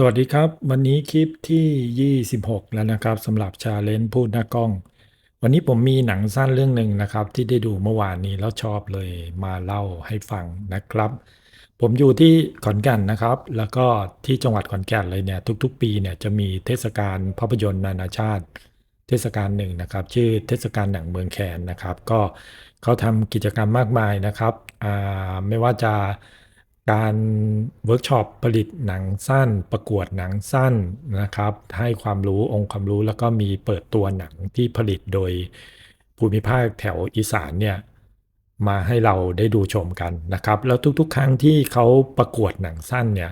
สวัสดีครับ วันนี้คลิปที่ 26 แล้วนะครับสำหรับชาเลนจ์พูดหน้ากล้อง วันนี้ผมมีหนังสั้นเรื่องหนึ่งนะครับ ที่ได้ดูเมื่อวานนี้แล้วชอบเลยมาเล่าให้ฟังนะครับ ผมอยู่ที่ขอนแก่นนะครับ แล้วก็ที่จังหวัดขอนแก่นเลยเนี่ยทุกๆ ปีเนี่ยจะมีเทศกาลภาพยนตร์นานาชาติ เทศกาลหนึ่งนะครับ ชื่อเทศกาลหนังเมืองแคนนะครับ ก็เขาทำกิจกรรมมากมายนะครับไม่ว่าจะ การเวิร์กช็อปผลิตหนังสั้น ประกวดหนังสั้นนะครับ ให้ความรู้องค์ความรู้แล้วก็มีเปิดตัวหนังที่ผลิตโดยภูมิภาคแถวอีสานเนี่ยมาให้เราได้ดูชมกันนะครับ แล้วทุกๆ ครั้งที่เขาประกวดหนังสั้นเนี่ย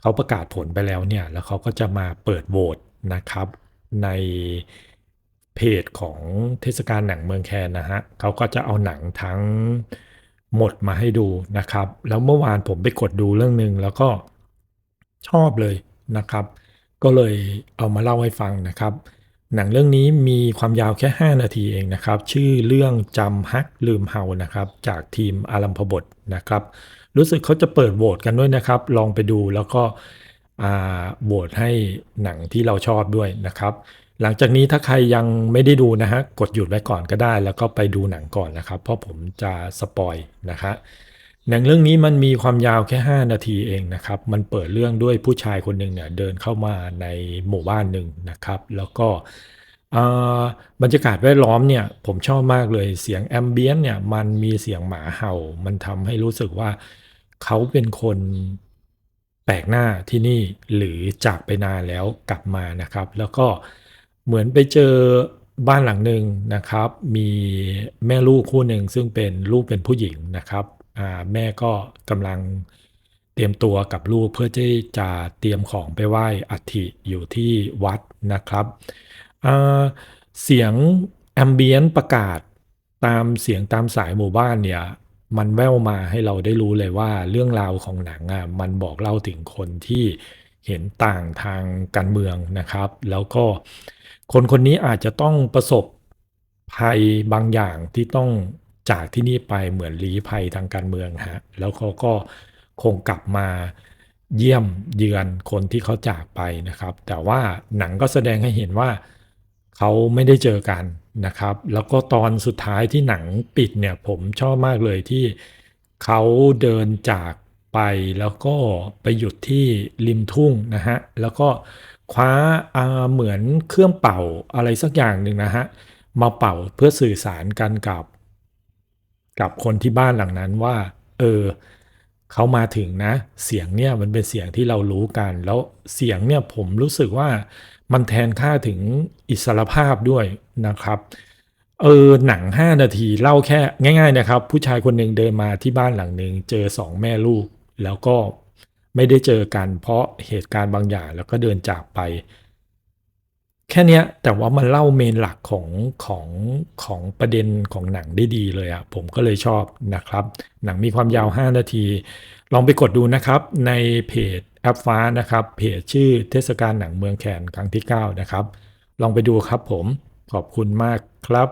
เขาประกาศผลไปแล้วเนี่ยแล้วเขาก็จะมาเปิดโหวตนะครับ ในเพจของเทศกาลหนังเมืองแคนนะฮะเขาก็จะเอาหนังทั้ง หมดมาให้ดูนะครับ แล้วเมื่อวานผมไปกดดูเรื่องหนึ่งแล้วก็ชอบเลยนะครับ ก็เลยเอามาเล่าให้ฟังนะครับ หนังเรื่องนี้มีความยาวแค่ 5 นาทีเองนะครับ ชื่อเรื่องจำฮักลืมเฮานะครับ จากทีมอารัมพบทนะครับ รู้สึกเขาจะเปิดโหวตกันด้วยนะครับ ลองไปดูแล้วก็โหวตให้หนังที่เราชอบด้วยนะครับ หลังจากนี้ถ้าใครยังไม่ได้ดูนะฮะกดหยุดไว้ก่อนก็ได้ แล้วก็ไปดูหนังก่อนนะครับ เพราะผมจะสปอยนะครับหนังเรื่องนี้มันมีความยาวแค่ 5 นาทีเองนะครับ มันเปิดเรื่องด้วยผู้ชายคนหนึ่งเนี่ยเดินเข้ามาในหมู่บ้านหนึ่งนะครับ แล้วก็บรรยากาศแวดล้อมเนี่ยผมชอบมากเลยเสียงแอมเบียนเนี่ยมันมีเสียงหมาเห่า มันทำให้รู้สึกว่าเขาเป็นคนแปลกหน้าที่นี่หรือจากไปนานแล้วกลับมานะครับ แล้วก็เเหมือนไปเจอบ้านหลังหนึ่งนะครับ มีแม่ลูกคู่หนึ่งซึ่งเป็นลูกเป็นผู้หญิงนะครับแม่ก็กำลังเตรียมตัวกับลูกเพื่อที่จะเตรียมของไปไหว้อัฐิอยู่ที่วัดนะครับเสียงแอมเบียนประกาศตามเสียงตามสายหมู่บ้านเนี่ยมันแว่วมาให้เราได้รู้เลยว่าเรื่องราวของหนังอะมันบอกเล่าถึงคนที่เห็นต่างทางการเมืองนะครับ แล้วก็ คนคนนี้อาจจะต้องประสบภัยบางอย่างที่ต้องจากที่นี่ไปเหมือนลี้ภัยทางการเมืองฮะแล้วเขาก็คงกลับมาเยี่ยมเยือนคนที่เขาจากไปนะครับ แต่ว่าหนังก็แสดงให้เห็นว่าเขาไม่ได้เจอกันนะครับ แล้วก็ตอนสุดท้ายที่หนังปิดเนี่ยผมชอบมากเลยที่เขาเดินจากไปแล้วก็ไปหยุดที่ริมทุ่งนะฮะแล้วก็ คว้าเหมือนเครื่องเป่าอะไรสักอย่างหนึ่งนะฮะ มาเป่าเพื่อสื่อสารกันกับ กับคนที่บ้านหลังนั้นว่า เออเขามาถึงนะ เสียงเนี่ยมันเป็นเสียงที่เรารู้กัน แล้วเสียงเนี่ยผมรู้สึกว่ามันแทนค่าถึงอิสรภาพด้วยนะครับเออหนัง 5 นาทีเล่าแค่ง่าย ๆนะครับ ผู้ชายคนหนึ่งเดินมาที่บ้านหลังหนึ่งเจอสองแม่ลูก แล้วก็ ไม่ได้เจอกันเพราะเหตุการณ์บางอย่างแล้วก็เดินจากไป แค่นี้แต่ว่ามันเล่าเมนหลักของของของประเด็นของหนังได้ดีเลยอะผมก็เลยชอบนะครับ หนังมีความยาว 5 นาที ลองไปกดดูนะครับในเพจแอปฟ้านะครับ เพจชื่อเทศกาลหนังเมืองแคนครั้งที่ 9 นะครับ ลองไปดูครับผมขอบคุณมากครับ